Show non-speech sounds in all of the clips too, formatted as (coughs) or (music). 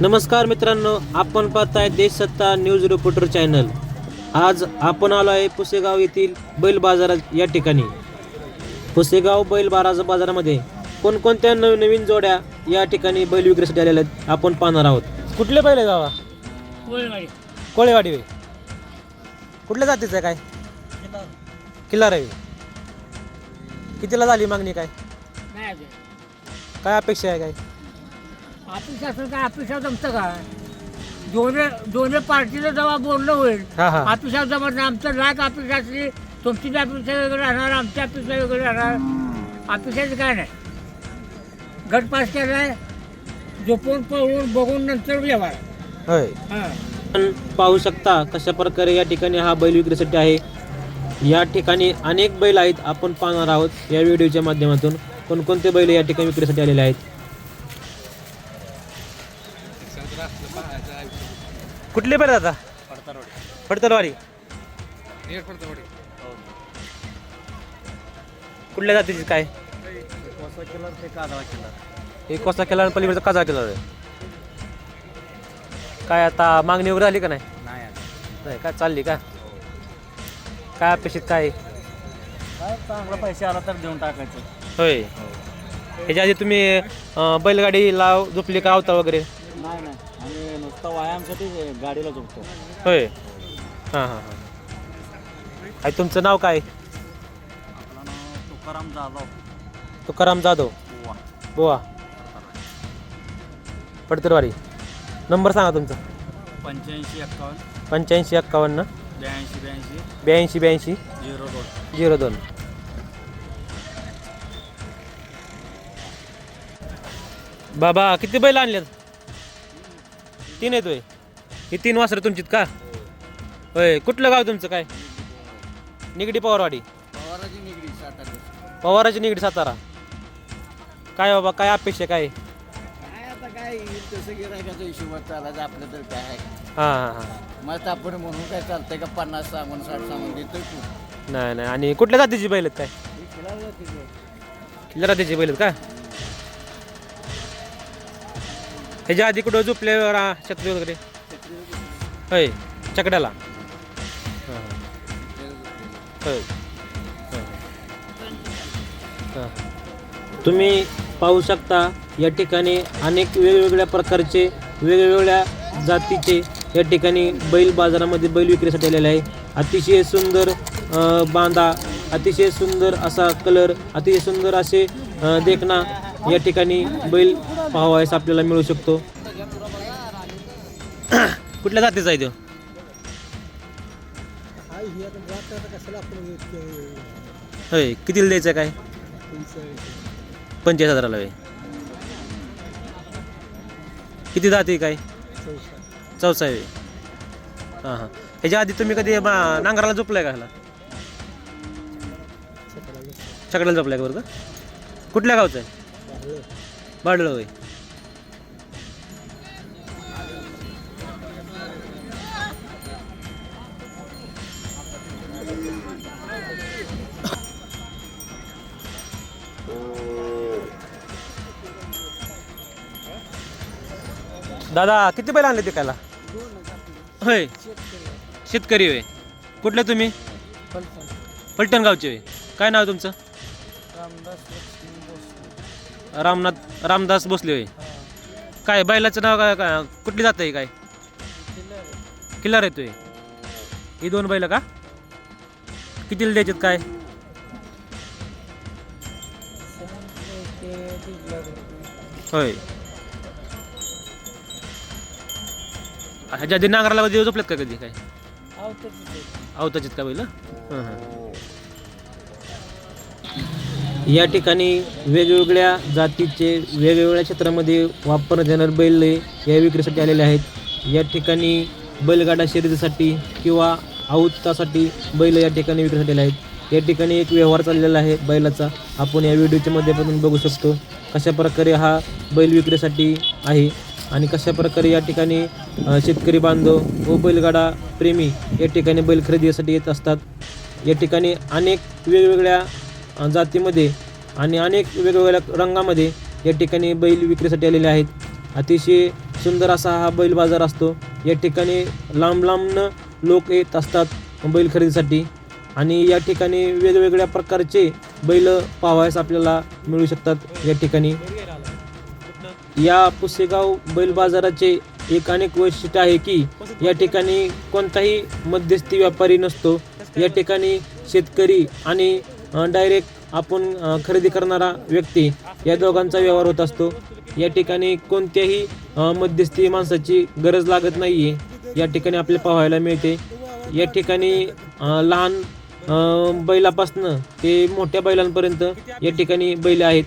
नमस्कार मित्रांनो आपण पाहताय देश सत्ता न्यूज रिपोर्टर चॅनल. आज आपण आलो आहे पुसेगाव येथील बैल बाजारात या ठिकाणी. पुसेगाव बैल बाराज बाजारामध्ये कोणकोणत्या नवीन नवीन जोड्या या ठिकाणी बैल विक्रीसाठी आलेल्या आहेत आपण पाहणार आहोत. कुठले बैल आहे गावा कोळीवाडी. कोळेवाडी वे कुठल्या जातीचं आहे काय? किल्ला रे कितीला झाली मागणी काय? काय अपेक्षा आहे काय? ऑफिस असं काय ऑफिसात जमतं का? दोन्ही दोन्ही पार्टीला जेव्हा बोलणं होईल हा हा. ऑफिसात जमत नाही. आमचं लाख ऑफिस असली तुमची ऑफिस वेगळं राहणार आमच्या ऑफिस वेगळं राहणार. ऑफिसाचं काय नाही. गट पास केलाय झोपून पळून बघून नंतर व्यवहार. होय. हां. आपण पाहू शकता कशा प्रकारे या ठिकाणी हा बैल विक्रीसाठी आहे. या ठिकाणी अनेक बैल आहेत आपण पाहणार आहोत या व्हिडिओच्या माध्यमातून कोणकोणते बैल या ठिकाणी विक्रीसाठी आलेले आहेत. कुठले बैल आता पडतलवाडी कुठल्या जातीची काय? एक कोसा केला आणि पलीकडचा काजा केला काय आता मागणी वगैरे आली का नाही? नाही काय चालली का? काय अपेक्षित काय? चांगला पैसे आला तर देऊन टाकायचं. होय. ह्याच्या आधी तुम्ही अं, बैलगाडी लाव झोपली का अवतार वगैरे? नाही नाही. नुसतं व्यायामसाठी गाडीला झोपतो होय. हां हां हां. काय तुमचं नाव काय? आपलं नाव तुकाराम जाधव. तुकाराम जाधव. बुवा. बुवा. पडतरवाडी. नंबर सांगा तुमचा. पंच्याऐंशी एक्कावन्न. पंच्याऐंशी एक्कावन्न. ब्याऐंशी ब्याऐंशी. ब्याऐंशी ब्याऐंशी. झिरो दोन. झिरो दोन. बाबा किती बैल आणल्यात तीन आहेत होय. ही तीन वासरं तुमचीत का? होय कुठलं गाव तुमचं काय? निगडी पवारवाडी. पवाराची निगडी सातारा. पवाराची निगडी सातारा. काय बाबा काय अपेक्षा काय? काय आता काय येईल तसं गिरायकाच्या हिशोबात चालायचं आपलं तर काय आहे. हां हां हां. मग आपण म्हणून काय चालतंय का पन्नास सामान साठ सामान देतोय तू. नाही नाही. आणि कुठल्या जातीची बैल आहेत काय? हे खेळायला किल्ल्या जातीची बैल आहेत का? ह्याच्या आधी कुठं झोपल्यावर आ, छत्री वगैरे? होय चकड्याला. हां हां तुम्ही पाहू शकता या ठिकाणी अनेक वेगवेगळ्या प्रकारचे वेगवेगळ्या जातीचे या ठिकाणी बैल बाजारामध्ये बैल विक्रीसाठी आलेले आहे. अतिशय सुंदर अ, बांधा अतिशय सुंदर असा कलर अतिशय सुंदर असे अ, या ठिकाणी बैल पाहावयास आपल्याला मिळू शकतो. (coughs) कुठल्या जातीचा आहे तो? होय कितीला द्यायचं काय? पंचेचाळीस हजाराला होय. किती जाते काय? चौसा आहे. हां हां. ह्याच्या आधी तुम्ही कधी बा- नांगराला झोपलाय का ह्याला? छकड्याला झोपलाय का बरं का? कुठल्या गावचं आहे? बाडलं होय. दादा किती बैल आणले ते कायला होय. शेतकरी होय. कुठले तुम्ही? पलटण गावचे होय. काय नाव तुमचं? रामनाथ रामदास भोसले होय. काय बैलाचं नाव काय काय कुठली जात आहे काय? किल्लार येतोय. ही दोन बैल का? कितीला द्यायच्यात काय? होय. ह्याच्या आधी नांगराला कधी झोपल्यात का कधी काय? आवताचित. का बैल? हं, हं. या ठिकाणी वेगवेगळ्या जातीचे वेगवेगळ्या क्षेत्रामध्ये वापरण्यात येणारे बैल या विक्रीसाठी आलेले आहेत. या ठिकाणी बैलगाडा शर्यतीसाठी किंवा आऊतासाठी बैल या ठिकाणी विक्रीसाठी आले आहेत. या ठिकाणी एक व्यवहार चाललेला आहे बैलाचा. आपण या व्हिडिओच्या माध्यमातून बघू शकतो कशा प्रकारे हा बैल विक्रीसाठी आहे आणि कशा प्रकारे या ठिकाणी शेतकरी बांधव व बैलगाडा प्रेमी या ठिकाणी बैल खरेदीसाठी येत असतात. या ठिकाणी अनेक वेगवेगळ्या जातीमध्ये आणि अनेक वेगवेगळ्या रंगामध्ये या ठिकाणी बैल विक्रीसाठी आलेले आहेत. अतिशय सुंदर असा हा बैल बाजार असतो. या ठिकाणी लांब लांबनं लोक येत असतात बैल खरेदीसाठी आणि या ठिकाणी वेगवेगळ्या प्रकारचे बैल पाहावयास आपल्याला मिळू शकतात या ठिकाणी. या पुसेगाव बैल बाजाराचे एक अनेक वैशिष्ट्य आहे की या ठिकाणी कोणताही मध्यस्थी व्यापारी नसतो. या ठिकाणी शेतकरी आणि डायरेक्ट आपण खरेदी करणारा व्यक्ती या दोघांचा व्यवहार होत असतो. या ठिकाणी कोणत्याही मध्यस्थी माणसाची गरज लागत नाही आहे या ठिकाणी आपल्याला पाहायला मिळते. या ठिकाणी लहान बैलापासनं ते मोठ्या बैलांपर्यंत या ठिकाणी बैल आहेत.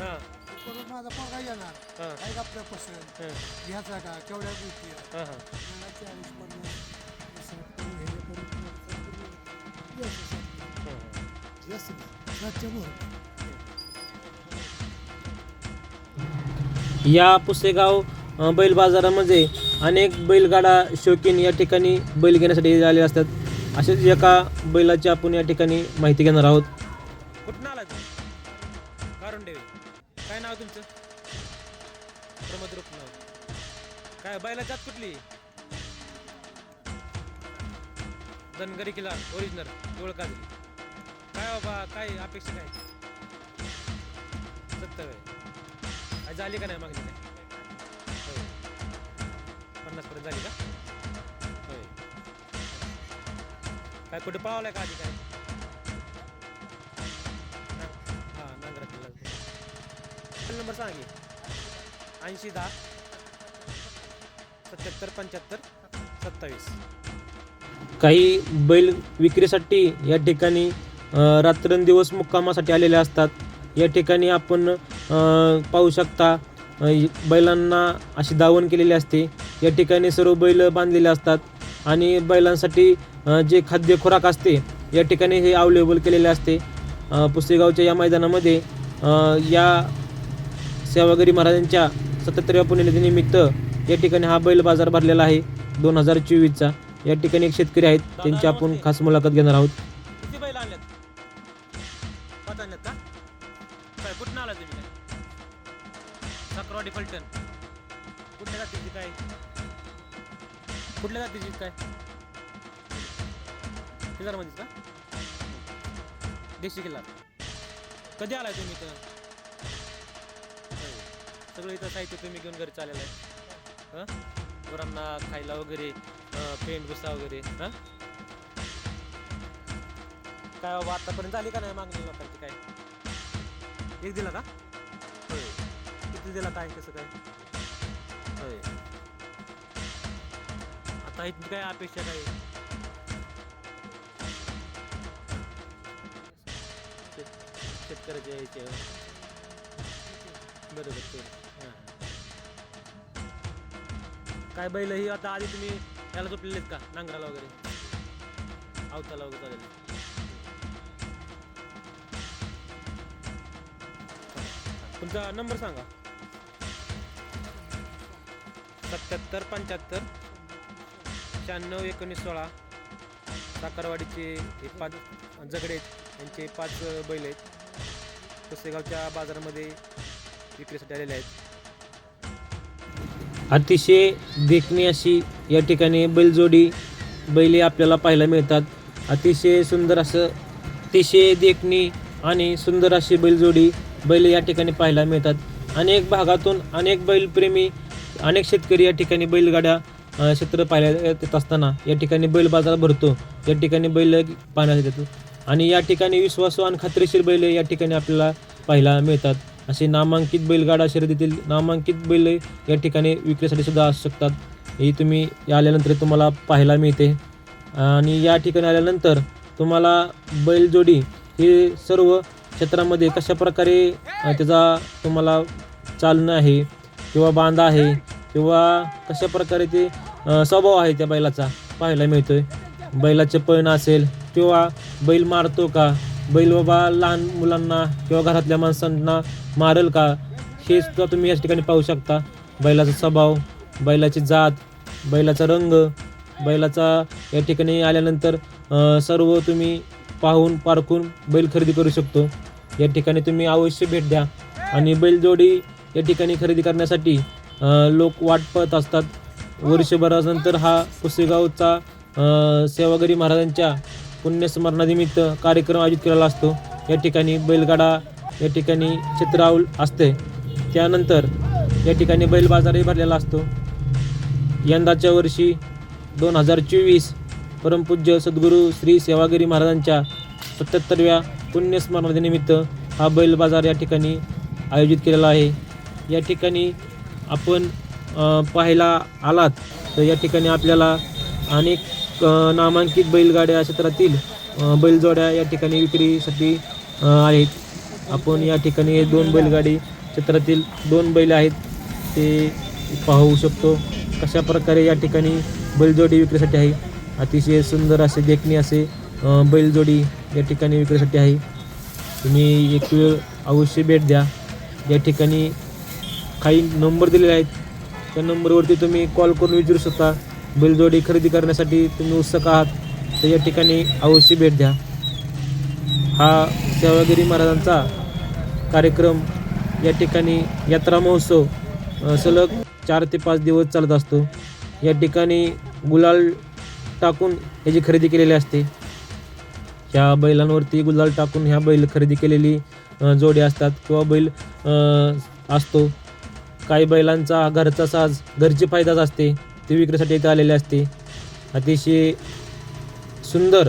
हां. परत माझा पोरगा येणार. हां. काय आपल्या पसंत हां. घ्यायचा का? केवढ्या गोष्टी हां हां. चाळीस पन्नास करून हे. हां. जास्त. सातच्या. या पुसेगाव अ, बैल बाजारामध्ये अनेक बैलगाडा शौकीन या ठिकाणी बैल घेण्यासाठी आले असतात. अशाच एका बैलाची आपण या ठिकाणी माहिती घेणार आहोत. काय बायला जात कुठली? धनगरी किल्ला ओरिजिनल ओळखा काय बाबा काय अपेक्षा काय? सत्तर आहे. झाली का नाही मागणी काय? होय. पन्नास पर्यंत झाली का? होय. काय कुठे पावलाय का आधी काय? हा नांगरा किल्ला. नंबर सांग ऐंशी दहा. सत्याहत्तर पंच्याहत्तर सत्तावीस. काही बैल विक्रीसाठी या ठिकाणी रात्रंदिवस मुक्कामासाठी आलेले असतात. या ठिकाणी आपण पाहू शकता बैलांना अशी दावण केलेली असते. या ठिकाणी सर्व बैल बांधलेले असतात आणि बैलांसाठी जे खाद्य खुराक असते या ठिकाणी हे अवेलेबल केलेले असते. पुसेगावच्या या मैदानामध्ये या सेवागिरी महाराजांच्या सत्याहत्तरव्या पुण्यतिथीनिमित्त या ठिकाणी हा बैल बाजार भरलेला आहे दोन हजार चोवीसचा. या ठिकाणी एक शेतकरी आहेत त्यांची आपण खास मुलाखत घेणार आहोत. किती बैल आणल्यात? पाच काय कुठून आला तुम्ही? काय साखरवाडी कुठल्या जातीची काय? कुठल्या जातीची काय? किल्लारमध्येच का? देशी किल्ला. कधी आलाय तुम्ही इथं? सगळं इथं साहित्य तुम्ही घेऊन घरी चाललेलं आहे. हां? पोरांना खायला वगैरे पेंट भुसा वगैरे हां? काय बाबा आतापर्यंत आली का नाही मागणी लोकांची काय? एक दिला का? होय. किती दिला काय कसं काय? होय. आता इथली काय अपेक्षा काय? शेत- शेतकऱ्याच्या याच्या बरोबर ते काय बैल ही आता आधी तुम्ही याला झोपलेलेत आहेत का? नांगराला वगैरे? अवताला वगैरे चालेल तुमचा नंबर सांगा. सत्याहत्तर पंच्याहत्तर शहाण्णव एकोणीस सोळा. साखरवाडीचे हे पाच जगडे आहेत. यांचे पाच बैल आहेत. पुसेगावच्या बाजारामध्ये विक्रीसाठी आलेले आहेत. अतिशय देखणी अशी या ठिकाणी बैलजोडी बैले आपल्याला पाहायला मिळतात. अतिशय सुंदर असं अतिशय देखणी आणि सुंदर अशी बैलजोडी बैल या ठिकाणी पाहायला मिळतात. अनेक भागातून अनेक बैलप्रेमी अनेक शेतकरी या ठिकाणी बैलगाड्या क्षेत्र पाहायला येत असताना या ठिकाणी बैल बाजार भरतो. या ठिकाणी बैल पाहण्यात येतो आणि या ठिकाणी विश्वासू आणि खात्रीशीर बैल या ठिकाणी आपल्याला पाहायला मिळतात. असे नामांकित बैलगाडा शर्यतीतील नामांकित बैल या ठिकाणी विक्रीसाठी सुद्धा असू शकतात. हे तुम्ही आल्यानंतर तुम्हाला पाहायला मिळते. आणि या ठिकाणी आल्यानंतर तुम्हाला बैलजोडी हे सर्व क्षेत्रामध्ये कशा प्रकारे त्याचा तुम्हाला चालणं आहे किंवा बांधा आहे किंवा कशा प्रकारे ते स्वभाव आहे त्या बैलाचा पाहायला मिळतोय. बैलाचे पळणं असेल किंवा बैल मारतो का बैलबाबा लहान मुलांना किंवा घरातल्या माणसांना मारेल का? हे सुद्धा तुम्ही या ठिकाणी पाहू शकता. बैलाचा स्वभाव बैलाची जात बैलाचा रंग बैलाचा या ठिकाणी आल्यानंतर सर्व तुम्ही पाहून पारखून बैल खरेदी करू शकतो. या ठिकाणी तुम्ही अवश्य भेट द्या. आणि बैलजोडी या ठिकाणी खरेदी करण्यासाठी लोक वाट पाहत असतात. वर्षभरानंतर हा पुसेगावचा सेवागरी सेवागिरी महाराजांच्या पुण्यस्मरणानिमित्त कार्यक्रम आयोजित केलेला असतो. या ठिकाणी बैलगाडा या ठिकाणी चित्राऊल असते. त्यानंतर या ठिकाणी बैल बाजारही भरलेला असतो. यंदाच्या वर्षी दोन हजार चोवीस परमपूज्य सद्गुरू श्री सेवागिरी महाराजांच्या सत्याहत्तरव्या पुण्यस्मरणानिमित्त हा बैल बाजार या ठिकाणी आयोजित केलेला आहे. या ठिकाणी आपण पाहायला आलात तर या ठिकाणी आपल्याला अनेक नामांकित बैलगाड्या क्षेत्रातील बैलजोड्या या ठिकाणी विक्रीसाठी आहेत. आपण या ठिकाणी हे दोन बैलगाडी क्षेत्रातील दोन बैल आहेत ते पाहू शकतो. कशा प्रकारे या ठिकाणी बैलजोडी विक्रीसाठी आहे? अतिशय सुंदर असे देखणी असे बैलजोडी या ठिकाणी विक्रीसाठी आहे. तुम्ही एक वेळ अवश्य भेट द्या. या ठिकाणी काही नंबर दिलेले आहेत. त्या नंबरवरती तुम्ही कॉल करून विचारू शकता. बैलजोडी खरेदी करण्यासाठी तुम्ही उत्सुक आहात तर या ठिकाणी अवश्य भेट द्या. हा सेवागिरी महाराजांचा कार्यक्रम या ठिकाणी यात्रा महोत्सव सलग चार ते पाच दिवस चालत असतो. या ठिकाणी गुलाल टाकून याची खरेदी केलेली असते. ह्या बैलांवरती गुलाल टाकून ह्या बैल खरेदी केलेली जोडी असतात किंवा बैल असतो. काही बैलांचा घरचा साज घरची फायदाच असते. ते विक्रीसाठी इथं आलेले असते. अतिशय सुंदर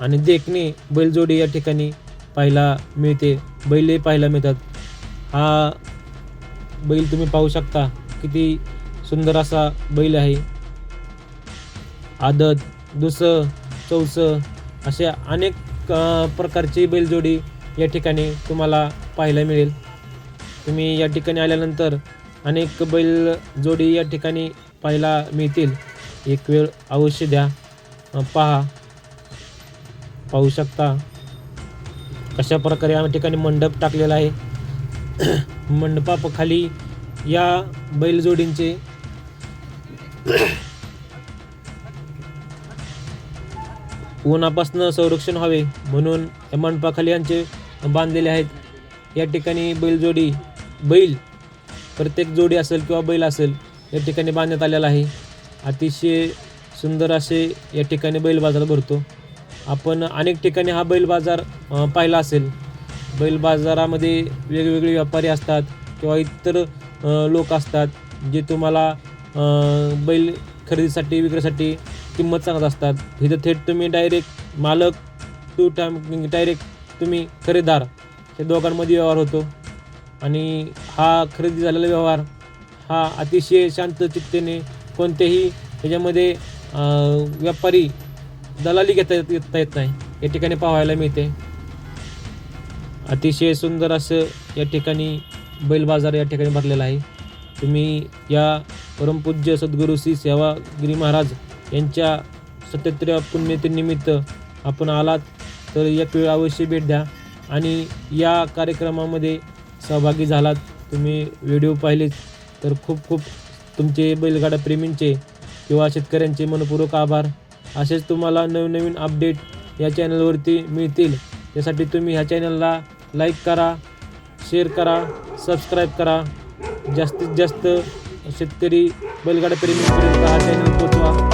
आणि देखणी बैलजोडी या ठिकाणी पाहायला मिळते. बैलही पाहायला मिळतात. हा बैल तुम्ही पाहू शकता किती सुंदर असा बैल आहे. आदत दुसं चौसं अशा अनेक प्रकारची बैलजोडी या ठिकाणी तुम्हाला पाहायला मिळेल. तुम्ही या ठिकाणी आल्यानंतर अनेक बैलजोडी या ठिकाणी पाहायला मिळतील. एक वेळ अवश्य द्या. पहा. पाहू शकता कशा प्रकारे या ठिकाणी मंडप टाकलेला आहे. (clears throat) मंडपाखाली या बैलजोडींचे (clears throat) उन्हापासून संरक्षण व्हावे म्हणून या मंडपाखाली यांचे बांधलेले आहेत. या ठिकाणी बैलजोडी बैल प्रत्येक जोडी असेल किंवा बैल असेल या ठिकाणी बांधण्यात आलेला आहे. अतिशय सुंदर असे या ठिकाणी बैल बाजार भरतो. आपण अनेक ठिकाणी हा बैल बाजार पाहिला असेल. बैल बाजारामध्ये वेगवेगळे व्यापारी असतात किंवा इतर लोक असतात जे तुम्हाला बैल खरेदीसाठी विक्रीसाठी किंमत सांगत असतात. इथं थेट तुम्ही डायरेक्ट मालक टू टाईम डायरेक्ट तुम्ही खरेदार हे दोघांमध्ये व्यवहार होतो. आणि हा खरेदी झालेला व्यवहार हा अतिशय शांत चित्तेने कोणत्याही ह्याच्यामध्ये व्यापारी दलाली घेता येत येता येत नाही. या ठिकाणी पाहायला मिळते. अतिशय सुंदर असं या ठिकाणी बैल बाजार या ठिकाणी भरलेला आहे. तुम्ही या परमपूज्य सद्गुरू श्री सेवागिरी महाराज यांच्या सत्यत्र पुण्यतिनिमित्त आपण आलात तर एक वेळ अवश्य भेट द्या आणि या कार्यक्रमामध्ये सहभागी झालात. तुम्ही व्हिडिओ पाहिलेत तर खूप खूप तुमचे बैलगाडा प्रेमींचे किंवा शेतकऱ्यांचे मनपूर्वक आभार. असेच तुम्हाला नवनवीन अपडेट या चॅनलवरती मिळतील. त्यासाठी तुम्ही ह्या चॅनलला लाईक करा शेअर करा सबस्क्राईब करा. जास्तीत जास्त शेतकरी बैलगाडा प्रेमींपर्यंत हा चॅनल पोचवा